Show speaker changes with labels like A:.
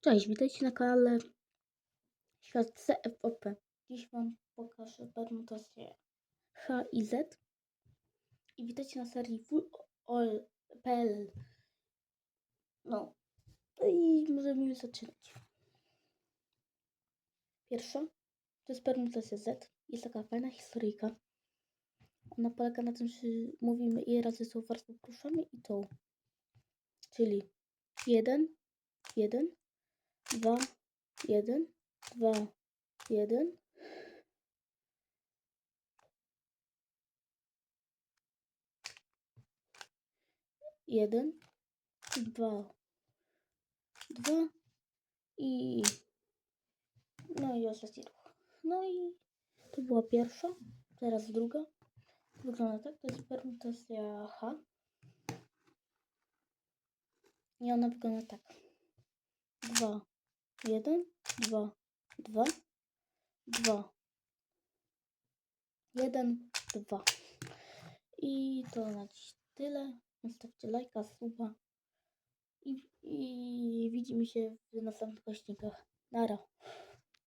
A: Cześć, witajcie na kanale Świat CFOP. Dziś Wam pokażę permutację H i Z. I witajcie na serii WOL.pl. No i możemy już zaczynać. Pierwsza to jest permutacja Z. Jest taka fajna historyjka. Ona polega na tym, że mówimy ile razy są warstwy poruszamy i tą. Czyli 1, 1, 2, 1, 2, 1. Jeden, dwa, dwa i no i ostatni ruch. No i to była pierwsza, teraz druga. Wygląda tak, to jest permutacja H. I ona wygląda tak. 2, 1, 2, 2, 2, 1, 2. I to na dziś tyle. Zostawcie lajka, suba i, i widzimy się w następnych odcinkach. Nara.